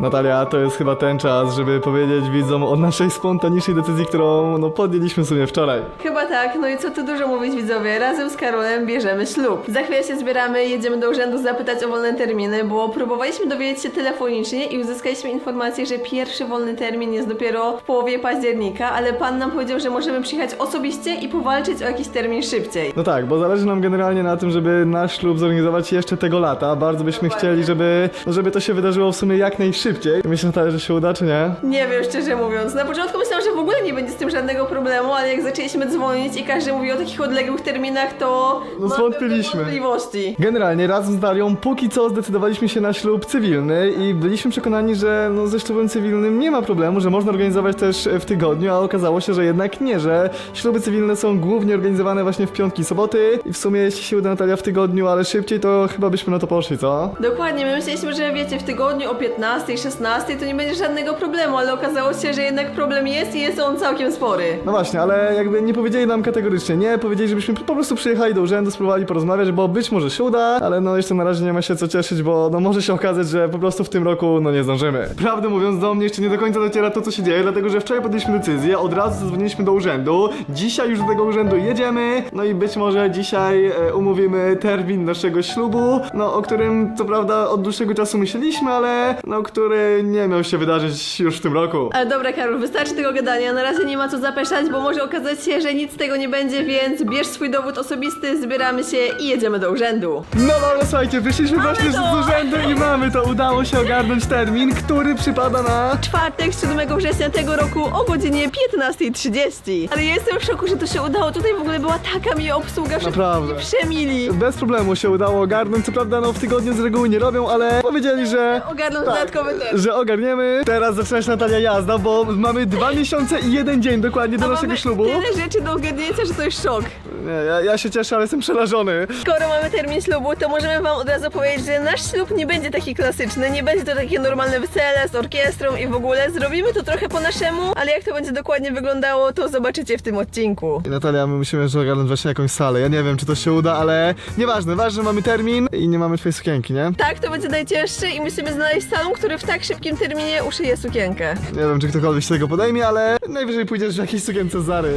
Natalia, to jest chyba ten czas, żeby powiedzieć widzom o naszej spontanicznej decyzji, którą no, podjęliśmy w sumie wczoraj. Chyba tak, no i co tu dużo mówić widzowie, razem z Karolem bierzemy ślub. Za chwilę się zbieramy, jedziemy do urzędu zapytać o wolne terminy, bo próbowaliśmy dowiedzieć się telefonicznie i uzyskaliśmy informację, że pierwszy wolny termin jest dopiero w połowie października, ale pan nam powiedział, że możemy przyjechać osobiście i powalczyć o jakiś termin szybciej. No tak, bo zależy nam generalnie na tym, żeby nasz ślub zorganizować jeszcze tego lata. Bardzo byśmy chcieli, żeby, no, żeby to się wydarzyło w sumie jak najszybciej. Myślisz, Natalia, że się uda, czy nie? Nie wiem, szczerze mówiąc. Na początku myślałam, że w ogóle nie będzie z tym żadnego problemu, ale jak zaczęliśmy dzwonić i każdy mówił o takich odległych terminach, to... No, mam zwątpiliśmy. pewne wątpliwości. Generalnie razem z Darią póki co zdecydowaliśmy się na ślub cywilny i byliśmy przekonani, że no, ze ślubem cywilnym nie ma problemu, że można organizować też w tygodniu, a okazało się, że jednak nie, że śluby cywilne są głównie organizowane właśnie w piątki i soboty i w sumie jeśli się uda Natalia w tygodniu, ale szybciej, to chyba byśmy na to poszli, co? Dokładnie, my myśleliśmy, że wiecie, w tygodniu o 15, 16 to nie będzie żadnego problemu, ale okazało się, że jednak problem jest i jest on całkiem spory. No właśnie, ale jakby nie powiedzieli nam kategorycznie nie, powiedzieli, żebyśmy po prostu przyjechali do urzędu, spróbowali porozmawiać, bo być może się uda, ale no jeszcze na razie nie ma się co cieszyć, bo no może się okazać, że po prostu w tym roku no nie zdążymy. Prawdę mówiąc do mnie jeszcze nie do końca dociera to co się dzieje, dlatego że wczoraj podjęliśmy decyzję, od razu zadzwoniliśmy do urzędu, dzisiaj już do tego urzędu jedziemy, no i być może dzisiaj e, umówimy termin naszego ślubu, no o którym co prawda od dłuższego czasu myśleliśmy, ale no który nie miał się wydarzyć już w tym roku. Ale dobra, Karol, wystarczy tego gadania, na razie nie ma co zapeszać, bo może okazać się, że nic z tego nie będzie, więc bierz swój dowód osobisty, zbieramy się i jedziemy do urzędu. No dobra, słuchajcie, wyszliśmy właśnie to! z urzędu i mamy to. Udało się ogarnąć termin, który przypada na... Czwartek, 7 września tego roku o godzinie 15.30. Ale ja jestem w szoku, że to się udało. Tutaj w ogóle była taka miła obsługa, wszyscy Naprawdę. przemili. Bez problemu się udało ogarnąć. Co prawda, no w tygodniu z reguły nie robią, ale powiedzieli, że... Ogarnął Tak, dodatkowy. Że ogarniemy. Teraz zaczyna się Natalia jazda, bo mamy dwa miesiące i jeden dzień dokładnie do A naszego mamy ślubu. tyle rzeczy do ogarnięcia, że to jest szok. Nie, ja, ja się cieszę, ale jestem przerażony. Skoro mamy termin ślubu, to możemy wam od razu powiedzieć, że nasz ślub nie będzie taki klasyczny, nie będzie to takie normalne wesele z orkiestrą i w ogóle. Zrobimy to trochę po naszemu, ale jak to będzie dokładnie wyglądało, to zobaczycie w tym odcinku. I Natalia, my musimy jeszcze ogarnąć właśnie jakąś salę. Ja nie wiem, czy to się uda, ale nieważne. Ważne, że mamy termin i nie mamy twojej sukienki, nie? Tak, to będzie najcięższe i musimy znaleźć salon, który w tak szybkim terminie uszyje sukienkę. Nie wiem, czy ktokolwiek się tego podejmie, ale najwyżej pójdziesz w jakiejś sukience Zary.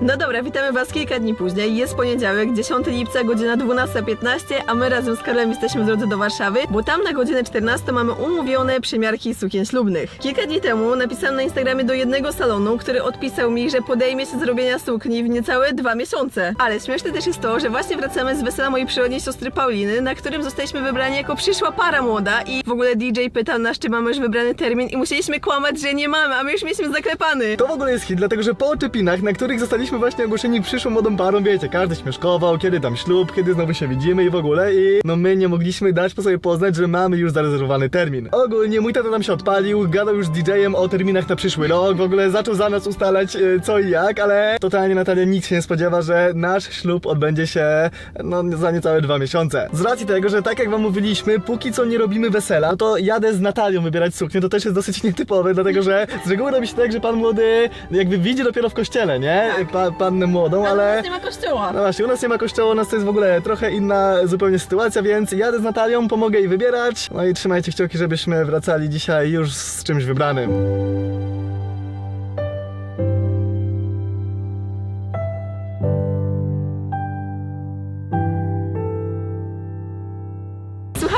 No dobra, witamy was kilka dni później. Jest poniedziałek, 10 lipca, godzina 12.15, a my razem z Karolem jesteśmy w drodze do Warszawy, bo tam na godzinę 14 mamy umówione przymiarki sukien ślubnych. Kilka dni temu napisałam na Instagramie do jednego salonu, który odpisał mi, że podejmie się zrobienia sukni w niecałe dwa miesiące. Ale śmieszne też jest to, że właśnie wracamy z wesela mojej przyrodniej siostry Pauliny, na którym zostaliśmy wybrani jako przyszła para młoda i w ogóle DJ pytał nas, czy mamy już wybrany termin i musieliśmy kłamać, że nie mamy, a my już mieliśmy zaklepany. To w ogóle jest hit, dlatego że po oczepinach, na których zostaliśmy właśnie ogłoszeni przyszłą młodą parą, wiecie, każdy śmieszkował, kiedy tam ślub, kiedy znowu się widzimy i w ogóle i no my nie mogliśmy dać po sobie poznać, że mamy już zarezerwowany termin. Ogólnie mój tata nam się odpalił, gadał już z DJ-em o terminach na przyszły rok, w ogóle zaczął za nas ustalać e, co i jak, ale totalnie Natalia nikt się nie spodziewa, że nasz ślub odbędzie się no za niecałe dwa miesiące. Z racji tego, że tak jak wam mówiliśmy, póki co nie robimy wesela, no to jadę z Natalią wybierać suknię, to też jest dosyć nietypowe, dlatego że z reguły robi się tak, że pan młody jakby widzi dopiero w kościele, nie? Pa, pannę młodą, ale... nie ma kościoła. No właśnie, u nas nie ma kościoła, u nas to jest w ogóle trochę inna zupełnie sytuacja, więc jadę z Natalią, pomogę jej wybierać. No i trzymajcie kciuki, żebyśmy wracali dzisiaj już z czymś wybranym.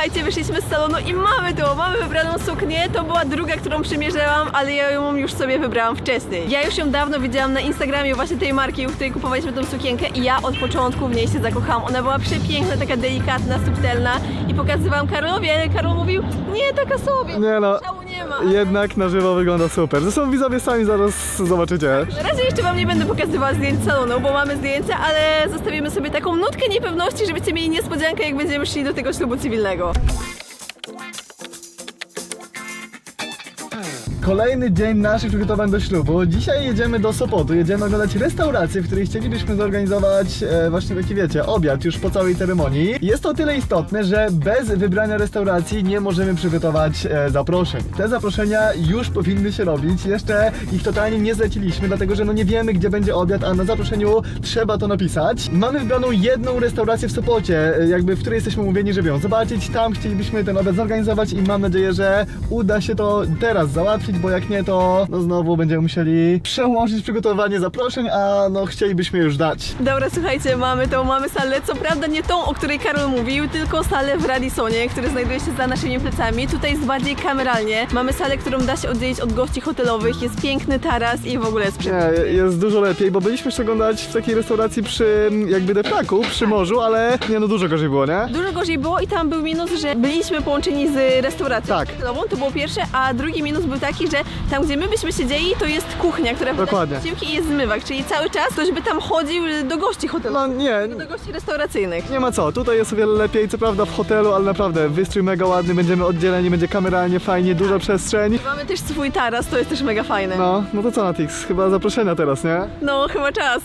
Słuchajcie, wyszliśmy z salonu i mamy to, mamy wybraną suknię. To była druga, którą przymierzałam, ale ja ją już sobie wybrałam wcześniej. Ja już ją dawno widziałam na Instagramie właśnie tej marki, u której kupowaliśmy tą sukienkę i ja od początku w niej się zakochałam. Ona była przepiękna, taka delikatna, subtelna i pokazywałam Karolowi, ale Karol mówił, nie, taka sobie, Nie no, szału nie ma. jednak na żywo wygląda super. Zresztą widzowie sami zaraz zobaczycie. Na razie jeszcze wam nie będę pokazywała zdjęć salonu, bo mamy zdjęcia, ale zostawimy sobie taką nutkę niepewności, żebyście mieli niespodziankę, jak będziemy szli do tego ślubu cywilnego. Kolejny dzień naszych przygotowań do ślubu. Dzisiaj jedziemy do Sopotu, jedziemy oglądać restaurację, w której chcielibyśmy zorganizować e, właśnie taki, wiecie, obiad już po całej ceremonii. Jest to o tyle istotne, że bez wybrania restauracji nie możemy przygotować e, zaproszeń. Te zaproszenia już powinny się robić, jeszcze ich totalnie nie zleciliśmy, dlatego że no nie wiemy, gdzie będzie obiad, a na zaproszeniu trzeba to napisać. Mamy wybraną jedną restaurację w Sopocie, e, jakby w której jesteśmy umówieni, żeby ją zobaczyć. Tam chcielibyśmy ten obiad zorganizować i mam nadzieję, że uda się to teraz załatwić, bo jak nie, to no znowu będziemy musieli przełożyć przygotowanie zaproszeń, a no chcielibyśmy już dać. Dobra, słuchajcie, mamy tą, mamy salę, co prawda nie tą, o której Karol mówił, tylko salę w Radisonie, który znajduje się za naszymi plecami. Tutaj jest bardziej kameralnie. Mamy salę, którą da się oddzielić od gości hotelowych, jest piękny taras i w ogóle jest przy... Nie, jest dużo lepiej, bo byliśmy jeszcze oglądać w takiej restauracji przy jakby deptaku, przy morzu, ale nie no dużo gorzej było, nie? Dużo gorzej było i tam był minus, że byliśmy połączeni z restauracją Tak. hotelową, to było pierwsze, a drugi minus był taki, że tam gdzie my byśmy siedzieli, to jest kuchnia, która podaje Dokładnie. posiłki i jest zmywak, czyli cały czas ktoś by tam chodził do gości hotelowych, No nie, do gości restauracyjnych. nie ma co, tutaj jest o wiele lepiej, co prawda w hotelu, ale naprawdę wystrój mega ładny, będziemy oddzieleni, będzie kameralnie, fajnie, duża przestrzeń. Mamy też swój taras, to jest też mega fajne. No, no to co Natix, chyba zaproszenia teraz, nie? No, chyba czas.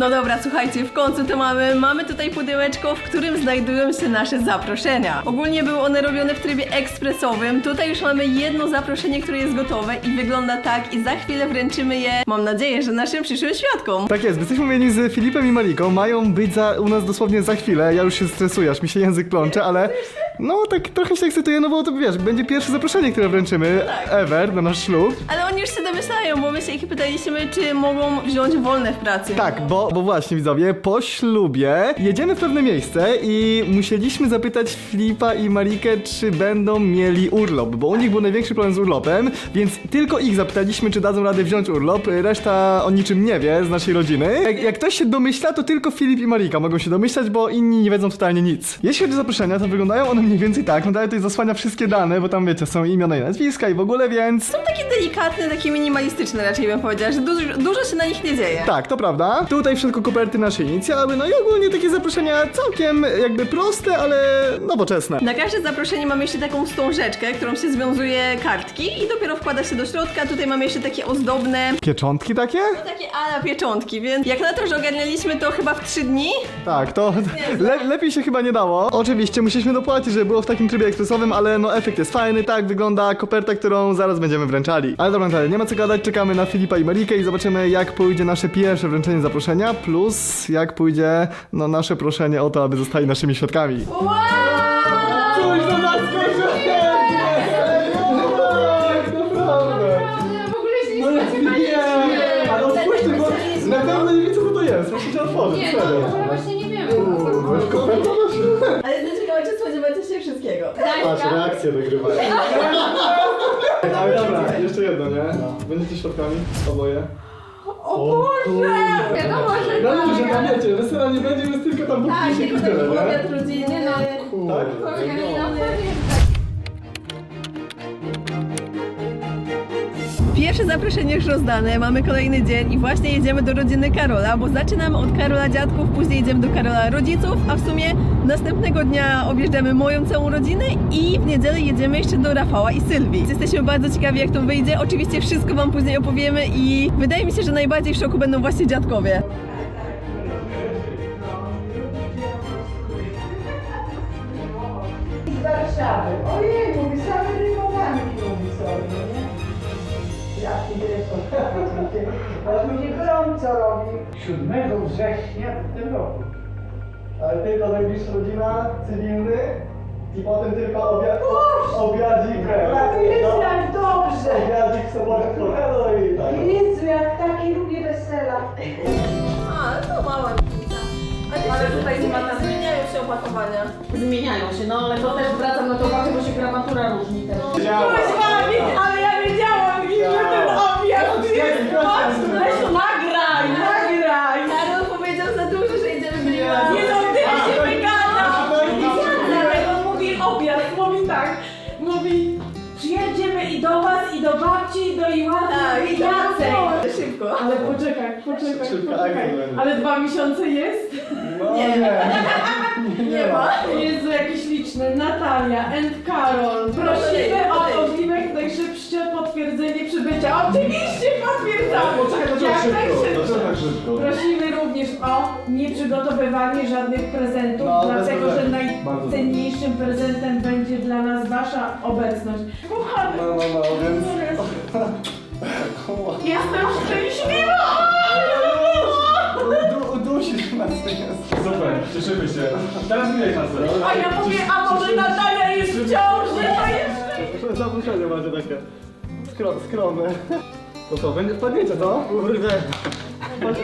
No dobra, słuchajcie, w końcu to mamy. Mamy tutaj pudełeczko, w którym znajdują się nasze zaproszenia. Ogólnie były one robione w trybie ekspresowym. Tutaj już mamy jedno zaproszenie, które jest gotowe i wygląda tak i za chwilę wręczymy je, mam nadzieję, że naszym przyszłym świadkom. Tak jest, jesteśmy umówieni z Filipem i Mariką, mają być za, u nas dosłownie za chwilę, ja już się stresuję, aż mi się język plącze, ale no tak trochę się ekscytuję, no bo to wiesz, będzie pierwsze zaproszenie, które wręczymy ever na nasz ślub. Ale oni już się domyślają, bo my się ich pytaliśmy, czy mogą wziąć wolne w pracy. Tak, bo, bo właśnie widzowie, po ślubie jedziemy w pewne miejsce i musieliśmy zapytać Filipa i Marikę, czy będą mieli urlop, bo u nich był największy problem z urlopem, więc tylko ich zapytaliśmy, czy dadzą radę wziąć urlop, reszta o niczym nie wie z naszej rodziny. Jak, jak ktoś się domyśla, to tylko Filip i Marika mogą się domyślać, bo inni nie wiedzą totalnie nic. Jeśli chodzi o zaproszenia, to wyglądają one mniej więcej tak, no dalej tutaj zasłania wszystkie dane, bo tam wiecie, są imiona i nazwiska i w ogóle, więc... Są takie delikatne, takie minimalistyczne raczej bym powiedziała, że dużo, dużo się na nich nie dzieje. Tak, to prawda. Tutaj w środku koperty nasze inicjały, no i ogólnie takie zaproszenia całkiem jakby proste, ale nowoczesne. Na każde zaproszenie mamy jeszcze taką wstążeczkę, którą się związuje kartki i dopiero wkłada się do środka. Tutaj mamy jeszcze takie ozdobne, Pieczątki takie? takie ala pieczątki, więc jak na to, że ogarnialiśmy to chyba w trzy dni, Tak, to le lepiej się chyba nie dało. Oczywiście musieliśmy dopłacić, żeby było w takim trybie ekspresowym, ale no efekt jest fajny, tak wygląda koperta, którą zaraz będziemy wręczali. Ale dobra, Natalia, nie ma co gadać, czekamy na Filipa i Marikę i zobaczymy jak pójdzie nasze pierwsze wręczenie zaproszenia, plus jak pójdzie no nasze proszenie o to, aby zostali naszymi świadkami. Coś do nas naprawdę! W ogóle się nie No nie, ale otwórzcie, bo na pewno nie wie co to jest, muszę cię otworzyć, Nie, serio. no ogóle właśnie nie wiemy. koperta. Wszystkiego. Patrz, Daśka? reakcję nagrywają. Ale dobra, jeszcze jedno, nie? Będziecie świadkami? Oboje. O Boże! Wiadomo, że No tak. ludzie, tam wiecie, wesela nie będzie, jest tylko tam Tak, podpisik tylko i taki tyle, nie? obiad rodzinny. no. Tak? Pierwsze zaproszenie już rozdane, mamy kolejny dzień i właśnie jedziemy do rodziny Karola, bo zaczynamy od Karola dziadków, później jedziemy do Karola rodziców, a w sumie następnego dnia objeżdżamy moją całą rodzinę i w niedzielę jedziemy jeszcze do Rafała i Sylwii. Jesteśmy bardzo ciekawi jak to wyjdzie, oczywiście wszystko wam później opowiemy i wydaje mi się, że najbardziej w szoku będą właśnie dziadkowie. Robi. 7 września w tym roku. Ale tylko najbliższa rodzina, cywilny i potem tylko obia obiadzik. A jest jak dobrze. Obiadzik w sobotę trochę, no i tak. Jezu, jak taki lubię wesela. A, to mała Ale tutaj nie ma tam zmieniają się opakowania. Zmieniają się, no ale to też zwracam na to uwagę, bo się gramatura różni też. ale czekaj, Szybka poczekaj. akcja będzie. Ale dwa miesiące jest? No nie, nie ma. Jezu, jakieś liczne. Natalia and Karol. Prosimy o możliwe najszybsze potwierdzenie przybycia. Oczywiście potwierdzamy. Jak najszybsze. tak szybko? Prosimy również o nieprzygotowywanie żadnych prezentów, No, bez dlatego że problemu. najcenniejszym prezentem będzie dla nas Wasza obecność. Kochany, No, no, no, więc... jestem szczęśliwa! Super, cieszymy się. Teraz widać nas. A ja mówię, a może Natalia jest w ciąży, to jeszcze... Zaproszenie macie takie skro, skromne. To co, będzie wpadniecie, co? Kurde.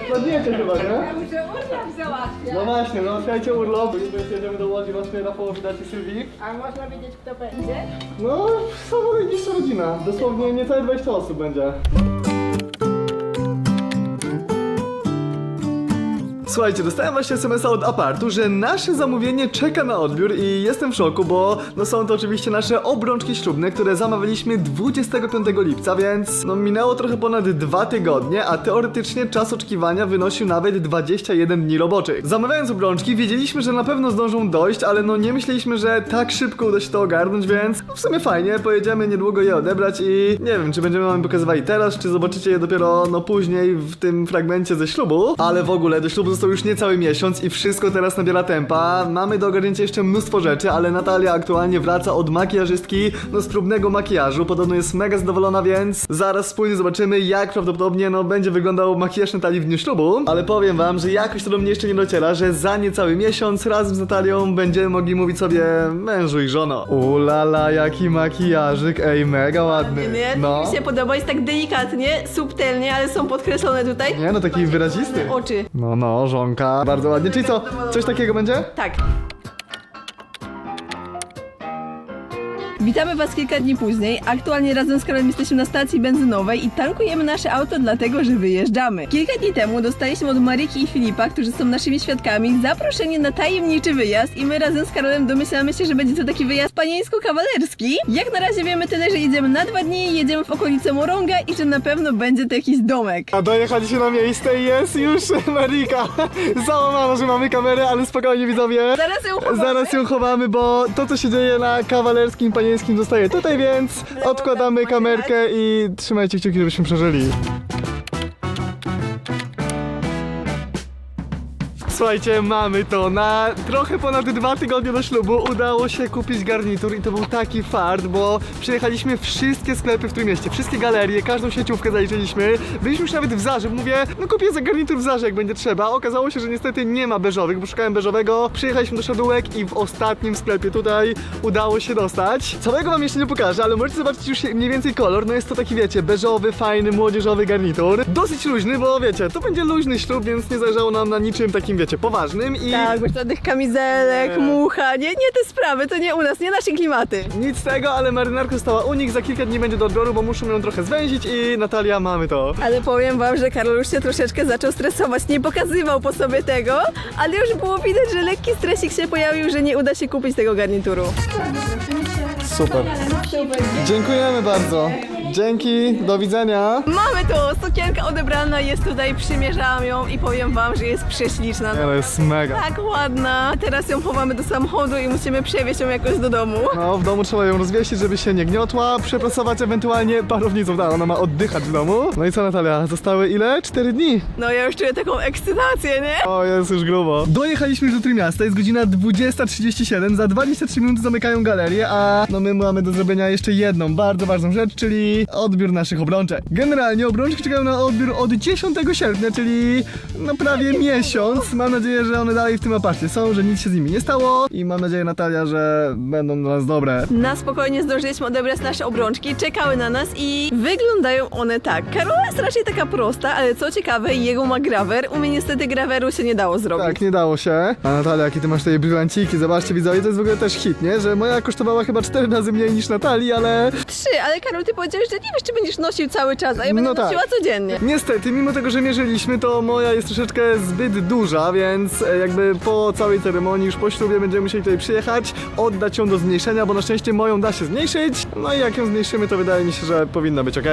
Wpadniecie chyba, nie? muszę urlop załatwiać. No właśnie, załatwiajcie urlop. Jutro jeszcze jedziemy do Łodzi, właśnie na połowie dać Sylwii. A można wiedzieć kto będzie? No, sama najbliższa rodzina. Dosłownie niecałe 20 osób będzie. Słuchajcie, dostałem właśnie SMS-a od apartu, że nasze zamówienie czeka na odbiór i jestem w szoku, bo no są to oczywiście nasze obrączki ślubne, które zamawialiśmy 25 lipca, więc no minęło trochę ponad dwa tygodnie, a teoretycznie czas oczekiwania wynosił nawet 21 dni roboczych. Zamawiając obrączki wiedzieliśmy, że na pewno zdążą dojść, ale no nie myśleliśmy, że tak szybko uda się to ogarnąć, więc no w sumie fajnie, pojedziemy niedługo je odebrać i nie wiem, czy będziemy wam pokazywali teraz, czy zobaczycie je dopiero no później w tym fragmencie ze ślubu, ale w ogóle do ślubu został już niecały miesiąc i wszystko teraz nabiera tempa. Mamy do ogarnięcia jeszcze mnóstwo rzeczy, ale Natalia aktualnie wraca od makijażystki, no z próbnego makijażu, podobno jest mega zadowolona, więc zaraz wspólnie zobaczymy, jak prawdopodobnie no będzie wyglądał makijaż Natalii w dniu ślubu, ale powiem wam, że jakoś to do mnie jeszcze nie dociera, że za niecały miesiąc razem z Natalią będziemy mogli mówić sobie mężu i żono. Ulala, jaki makijażyk, ej, mega ładny. Nie? No. Mi się podoba, jest tak delikatnie, subtelnie, ale są podkreślone tutaj Nie, no taki wyrazisty. oczy. No, no, żonka. Bardzo ładnie. Czyli co, coś takiego będzie? Tak. Witamy Was kilka dni później. Aktualnie razem z Karolem jesteśmy na stacji benzynowej i tankujemy nasze auto dlatego, że wyjeżdżamy. Kilka dni temu dostaliśmy od Maryki i Filipa, którzy są naszymi świadkami, zaproszenie na tajemniczy wyjazd i my razem z Karolem domyślamy się, że będzie to taki wyjazd panieńsko-kawalerski. Jak na razie wiemy tyle, że jedziemy na dwa dni, jedziemy w okolice Morąga i że na pewno będzie to jakiś domek. A dojechaliśmy na miejsce i jest już Marika. Załamana, że mamy kamerę, ale spokojnie widzowie. Zaraz ją chowamy. Zaraz ją chowamy, bo to co się dzieje na kawalerskim, panieńskim zostaje tutaj, więc odkładamy kamerkę i trzymajcie kciuki, żebyśmy przeżyli. Słuchajcie, mamy to. Na trochę ponad dwa tygodnie do ślubu udało się kupić garnitur i to był taki fart, bo przyjechaliśmy wszystkie sklepy w tym mieście, wszystkie galerie, każdą sieciówkę zaliczyliśmy. Byliśmy już nawet w Zarze, mówię, no kupię za garnitur w Zarze, jak będzie trzeba. Okazało się, że niestety nie ma beżowych, bo szukałem beżowego. Przyjechaliśmy do Szadółek i w ostatnim sklepie tutaj udało się dostać. Całego wam jeszcze nie pokażę, ale możecie zobaczyć już mniej więcej kolor. No jest to taki, wiecie, beżowy, fajny, młodzieżowy garnitur. Dosyć luźny, bo wiecie, to będzie luźny ślub, więc nie zależało nam na niczym takim, wiecie, poważnym i... Tak, bez żadnych kamizelek, Nie. mucha, nie, nie te sprawy, to nie u nas, nie nasze klimaty. Nic z tego, ale marynarka została u nich, za kilka dni będzie do odbioru, bo muszą ją trochę zwęzić i Natalia, mamy to. Ale powiem wam, że Karol już się troszeczkę zaczął stresować, nie pokazywał po sobie tego, ale już było widać, że lekki stresik się pojawił, że nie uda się kupić tego garnituru. Super. Dziękujemy bardzo. Dzięki, do widzenia. Mamy to, sukienka odebrana jest tutaj, przymierzałam ją i powiem wam, że jest prześliczna. Nie, no jest mega. Tak ładna. Teraz ją chowamy do samochodu i musimy przewieźć ją jakoś do domu. No, w domu trzeba ją rozwiesić, żeby się nie gniotła, przeprasować ewentualnie parownicą, tak, ona ma oddychać w domu. No i co Natalia, zostały ile? Cztery dni. No ja już czuję taką ekscytację, nie? O, jest już grubo. Dojechaliśmy już do Trójmiasta, jest godzina 20.37, za 23 minuty zamykają galerię, a no my mamy do zrobienia jeszcze jedną bardzo ważną rzecz, czyli odbiór naszych obrączek. Generalnie obrączki czekają na odbiór od 10 sierpnia, czyli no prawie miesiąc. Mam nadzieję, że one dalej w tym aparcie są, że nic się z nimi nie stało i mam nadzieję Natalia, że będą dla nas dobre. Na spokojnie zdążyliśmy odebrać nasze obrączki, czekały na nas i wyglądają one tak. Karola jest raczej taka prosta, ale co ciekawe, jego ma grawer. U mnie niestety graweru się nie dało zrobić. Tak, nie dało się. A Natalia, jakie ty masz tutaj brylanciki, zobaczcie widzowie, to jest w ogóle też hit, nie? Że moja kosztowała chyba 4 razy mniej niż Natalii, ale Trzy, ale Karol, ty powiedziałeś, że nie wiesz, czy będziesz nosił cały czas, a ja będę No tak. nosiła codziennie. Niestety, mimo tego, że mierzyliśmy, to moja jest troszeczkę zbyt duża, więc e, jakby po całej ceremonii, już po ślubie będziemy musieli tutaj przyjechać, oddać ją do zmniejszenia, bo na szczęście moją da się zmniejszyć. No i jak ją zmniejszymy, to wydaje mi się, że powinno być ok.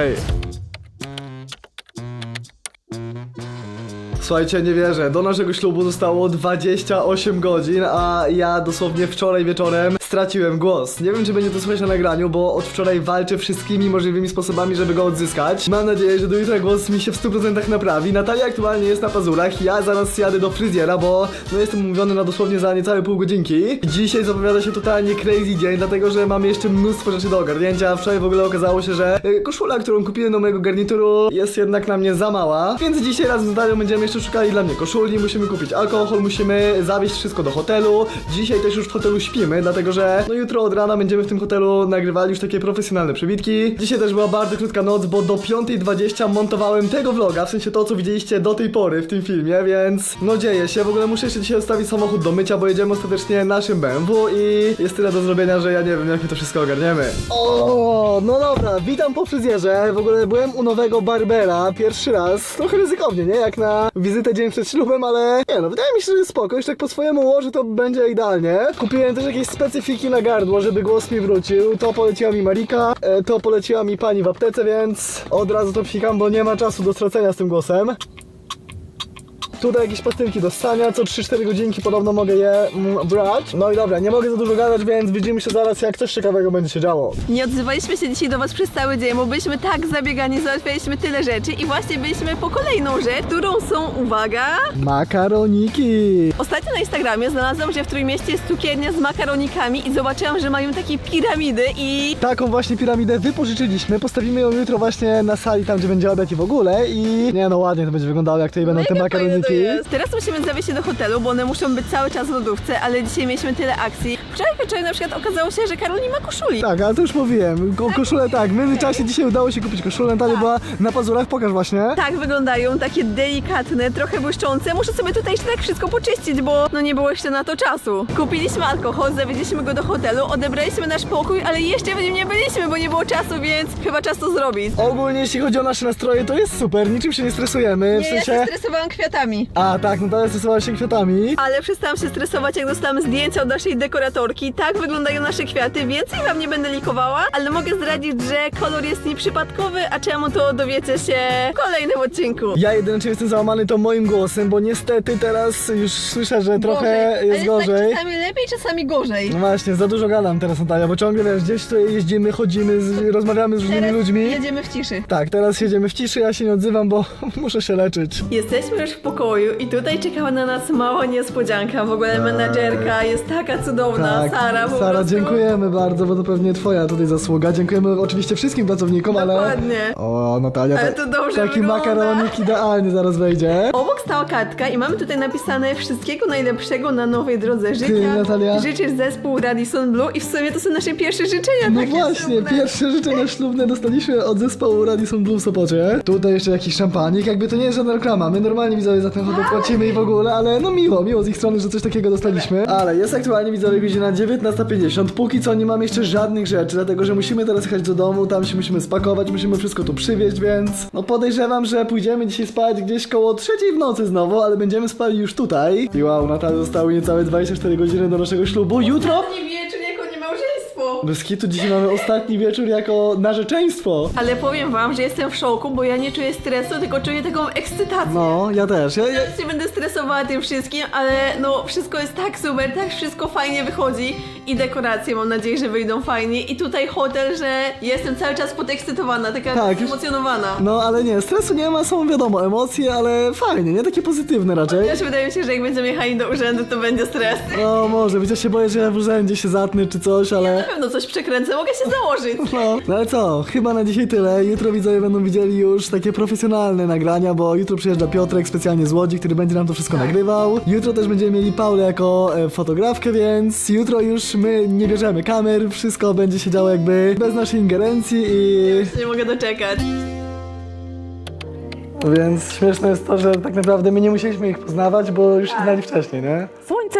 Słuchajcie, nie wierzę, do naszego ślubu zostało 28 godzin, a ja dosłownie wczoraj wieczorem straciłem głos. Nie wiem, czy będzie to słychać na nagraniu, bo od wczoraj walczę wszystkimi możliwymi sposobami, żeby go odzyskać. Mam nadzieję, że do jutra głos mi się w 100% naprawi. Natalia aktualnie jest na pazurach, ja zaraz jadę do fryzjera, bo no jestem umówiony na dosłownie za niecałe pół godzinki. Dzisiaj zapowiada się totalnie crazy dzień, dlatego że mamy jeszcze mnóstwo rzeczy do ogarnięcia. Wczoraj w ogóle okazało się, że y, koszula, którą kupiłem do mojego garnituru jest jednak na mnie za mała, więc dzisiaj razem z Natalią będziemy jeszcze szukali dla mnie koszuli, musimy kupić alkohol, musimy zawieźć wszystko do hotelu. Dzisiaj też już w hotelu śpimy, dlatego że no jutro od rana będziemy w tym hotelu nagrywali już takie profesjonalne przebitki. Dzisiaj też była bardzo krótka noc, bo do 5.20 montowałem tego vloga, w sensie to, co widzieliście do tej pory w tym filmie, więc no dzieje się. W ogóle muszę jeszcze dzisiaj odstawić samochód do mycia, bo jedziemy ostatecznie naszym BMW i jest tyle do zrobienia, że ja nie wiem, jak my to wszystko ogarniemy. O, no dobra, witam po fryzjerze. W ogóle byłem u nowego barbera pierwszy raz. Trochę ryzykownie, nie? Jak na wizytę dzień przed ślubem, ale nie no, wydaje mi się, że spoko. Już tak po swojemu ułoży to będzie idealnie. Kupiłem też jakieś specyfiki na gardło, żeby głos mi wrócił. To poleciła mi Marika, e, to poleciła mi pani w aptece, więc od razu to psikam, bo nie ma czasu do stracenia z tym głosem. Tutaj jakieś pastylki do ssania, co 3-4 godzinki podobno mogę je mm, brać. No i dobra, nie mogę za dużo gadać, więc widzimy się zaraz, jak coś ciekawego będzie się działo. Nie odzywaliśmy się dzisiaj do Was przez cały dzień, bo byliśmy tak zabiegani, załatwialiśmy tyle rzeczy i właśnie byliśmy po kolejną rzecz, którą są, uwaga, Makaroniki! Ostatnio na Instagramie znalazłam, że w Trójmieście jest cukiernia z makaronikami i zobaczyłam, że mają takie piramidy i... Taką właśnie piramidę wypożyczyliśmy. Postawimy ją jutro właśnie na sali, tam gdzie będzie obiad i w ogóle. I nie no, ładnie to będzie wyglądało, jak tutaj będą te Mega fajne to jest. Teraz musimy zawieźć się do hotelu, bo one muszą być cały czas w lodówce, ale dzisiaj mieliśmy tyle akcji. Wczoraj wieczorem na przykład okazało się, że Karol nie ma koszuli. Tak, ale to już mówiłem. Ko koszulę tak, w międzyczasie dzisiaj udało się kupić koszulę. Natalia była na pazurach, pokaż właśnie. Tak wyglądają, takie delikatne, trochę błyszczące. Muszę sobie tutaj jeszcze tak wszystko poczyścić, bo no nie było jeszcze na to czasu. Kupiliśmy alkohol, zawieźliśmy go do hotelu, odebraliśmy nasz pokój, ale jeszcze w nim nie byliśmy, bo nie było czasu, więc chyba czas to zrobić. Ogólnie jeśli chodzi o nasze nastroje, to jest super, niczym się nie stresujemy. W Nie, ja się sensie. stresowałam kwiatami. A tak, Natalia stresowała się kwiatami. Ale przestałam się stresować, jak dostałam zdjęcia od naszej dekoratorki. Tak wyglądają nasze kwiaty. Więcej wam nie będę likowała, ale mogę zdradzić, że kolor jest nieprzypadkowy, a czemu to dowiecie się w kolejnym odcinku. Ja jedyne czym jestem załamany to moim głosem, bo niestety teraz już słyszę, że trochę Gorzej. jest Ale gorzej. Tak czasami lepiej, czasami gorzej. No właśnie, za dużo gadam teraz Natalia, bo ciągle wiesz, gdzieś tutaj jeździmy, chodzimy, z, rozmawiamy z różnymi Teraz ludźmi. jedziemy w ciszy. Tak, teraz siedzimy w ciszy, ja się nie odzywam, bo muszę się leczyć. Jesteśmy już w pokoju i tutaj czekała na nas mała niespodzianka. W ogóle menadżerka jest taka cudowna. Sara, po Tak. Sara, prostu. dziękujemy bardzo, bo to pewnie twoja tutaj zasługa. Dziękujemy oczywiście wszystkim pracownikom, ale... Dokładnie. O, Natalia, Ale to dobrze taki wygląda. makaronik idealnie zaraz wejdzie. Obok stała kartka i mamy tutaj napisane wszystkiego najlepszego na nowej drodze życia. Natalia? Życzysz zespół Radisson Blue i w sumie to są nasze pierwsze życzenia. No takie właśnie, ślubne. pierwsze życzenia ślubne dostaliśmy od zespołu Radisson Blue w Sopocie. Tutaj jeszcze jakiś szampanik, jakby to nie jest żadna reklama. My normalnie widzowie za ten hotel płacimy i w ogóle, ale no miło, miło z ich strony, że coś takiego dostaliśmy. Ale jest aktualnie widzowie godzina 19.50. Póki co nie mam jeszcze żadnych rzeczy, dlatego że musimy teraz jechać do domu, tam się musimy spakować, musimy wszystko tu przywieźć, więc no podejrzewam, że pójdziemy dzisiaj spać gdzieś koło trzeciej w nocy znowu, ale będziemy spali już tutaj. I wow, Natal zostały niecałe 24 godziny do naszego ślubu. Jutro Nie niemałżeństwo. Bez kitu dzisiaj mamy ostatni wieczór jako narzeczeństwo. Ale powiem wam, że jestem w szoku, bo ja nie czuję stresu, tylko czuję taką ekscytację. No, ja też. Ja, ja... Teraz się będę stresowała tym wszystkim, ale no wszystko jest tak super, tak wszystko fajnie wychodzi i dekoracje mam nadzieję, że wyjdą fajnie i tutaj hotel, że jestem cały czas podekscytowana, taka Tak, emocjonowana. No, ale nie, stresu nie ma, są wiadomo, emocje, ale fajnie, nie takie pozytywne raczej. Też wydaje mi się, że jak będziemy jechali do urzędu, to będzie stres. No, może, chociaż się boję, że ja w urzędzie się zatnę czy coś, ale... pewno coś przekręcę, mogę się założyć. No, no ale co, chyba na dzisiaj tyle. Jutro widzowie będą widzieli już takie profesjonalne nagrania, bo jutro przyjeżdża Piotrek specjalnie z Łodzi, który będzie nam to wszystko nagrywał. Jutro też będziemy mieli Paulę jako e, fotografkę, więc jutro już my nie bierzemy kamer, wszystko będzie się działo jakby bez naszej ingerencji i... Nie mogę doczekać. Więc śmieszne jest to, że tak naprawdę my nie musieliśmy ich poznawać, bo już ich znali wcześniej, nie?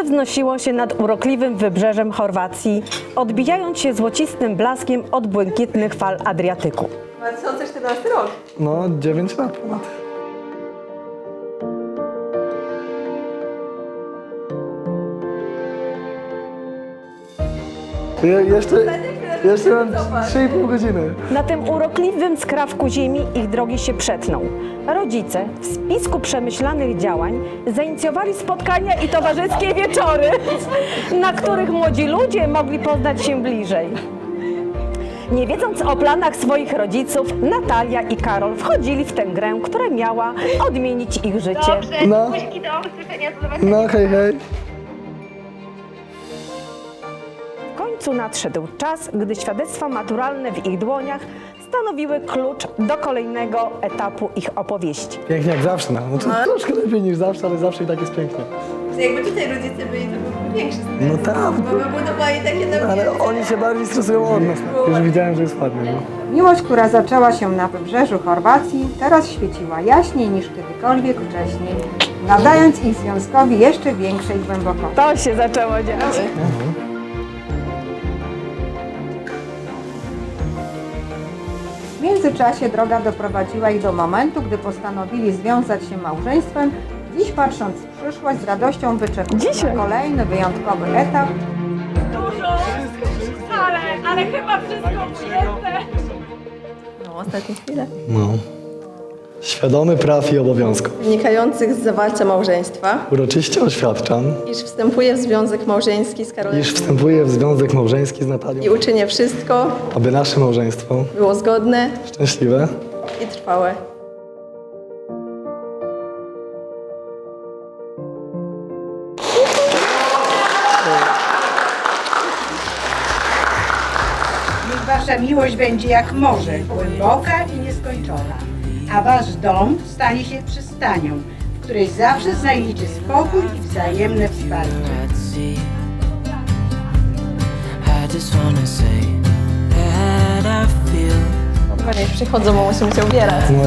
Wznosiło się nad urokliwym wybrzeżem Chorwacji, odbijając się złocistym blaskiem od błękitnych fal Adriatyku. 2014 rok. No, 9 lat ponad. Je, jeszcze, Jeszcze mam 3,5 godziny. Na tym urokliwym skrawku ziemi ich drogi się przetną. Rodzice w spisku przemyślanych działań zainicjowali spotkania i towarzyskie wieczory, na których młodzi ludzie mogli poznać się bliżej. Nie wiedząc o planach swoich rodziców, Natalia i Karol wchodzili w tę grę, która miała odmienić ich życie. No, Buźki do usłyszenia, do zobaczenia. no hej, hej. Końcu nadszedł czas, gdy świadectwa maturalne w ich dłoniach stanowiły klucz do kolejnego etapu ich opowieści. Pięknie jak zawsze, no. no to troszkę lepiej niż zawsze, ale zawsze i tak jest pięknie. Jakby tutaj rodzice byli, to byłby większy stres. No tak, Bo by budowali takie domy. ale oni się bardziej stresują od nas. Już widziałem, że jest ładnie. No. Miłość, która zaczęła się na wybrzeżu Chorwacji, teraz świeciła jaśniej niż kiedykolwiek wcześniej, nadając ich związkowi jeszcze większej głębokości. To się zaczęło dziać. W międzyczasie droga doprowadziła ich do momentu, gdy postanowili związać się małżeństwem. Dziś patrząc w przyszłość z radością Dzisiaj. na kolejny wyjątkowy etap, Ale, ale chyba wszystko przyjemne. No, ostatnie chwile. no. Świadomy praw i obowiązków. Wynikających z zawarcia małżeństwa, Uroczyście oświadczam, iż wstępuję w związek małżeński z Karolem iż wstępuję w związek małżeński z i Natalią, uczynię wszystko, aby nasze małżeństwo było zgodne szczęśliwe i trwałe. Niech wasza miłość będzie jak morze, głęboka i nieskończona, a wasz dom stanie się przystanią, w której zawsze znajdziecie spokój i wzajemne wsparcie. Niech przychodzą, bo musimy się ubierać. No.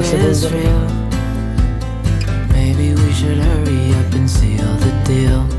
Maybe we should hurry up and seal the deal.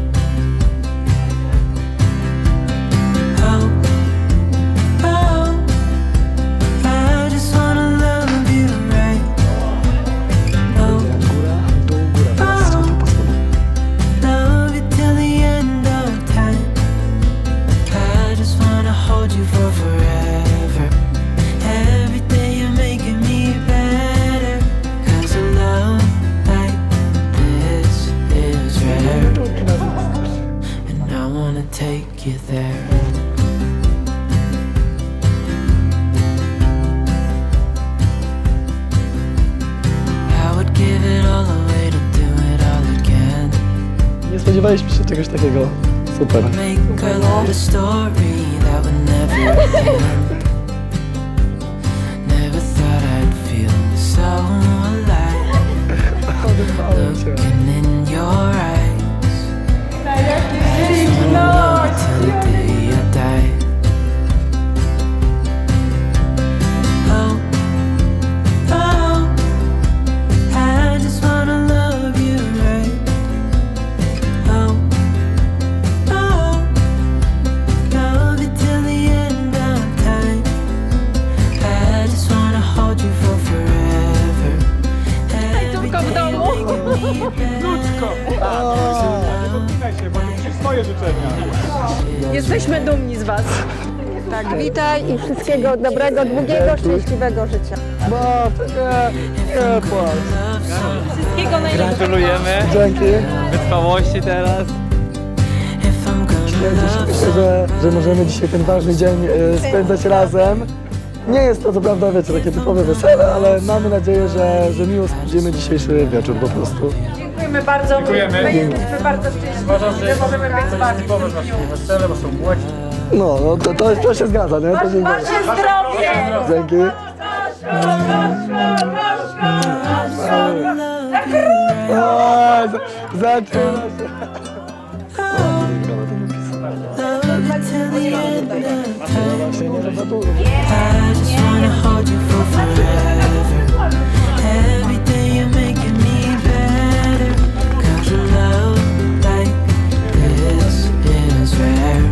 Take you there. I would give it all away to do it all again. Nie spodziewaliśmy się czegoś takiego. Super. Make a love story that would never end. Never thought I'd feel so alive. Looking in your eyes. Just wanna love you till the day I die. Witaj i wszystkiego dobrego, długiego, szczęśliwego życia. Babcia, nie, nie płacz. Gratulujemy Dzięki. wytrwałości teraz. Cieszę, że, że możemy dzisiaj ten ważny dzień e, spędzać razem. Nie jest to co prawda, wiecie, takie typowe wesele, ale mamy nadzieję, że, że miło spędzimy dzisiejszy wieczór po prostu. Dziękujemy bardzo. Dziękujemy. My jesteśmy bardzo szczęśliwi, że możemy być z wami. typowe wesele, bo są młodzi. No, no to, to, to się zgadza, nie? To się zgadza. Zdrowie! Dzięki. Się. Nie. I just wanna hold you for forever. Me better. 'Cause your love like this is rare.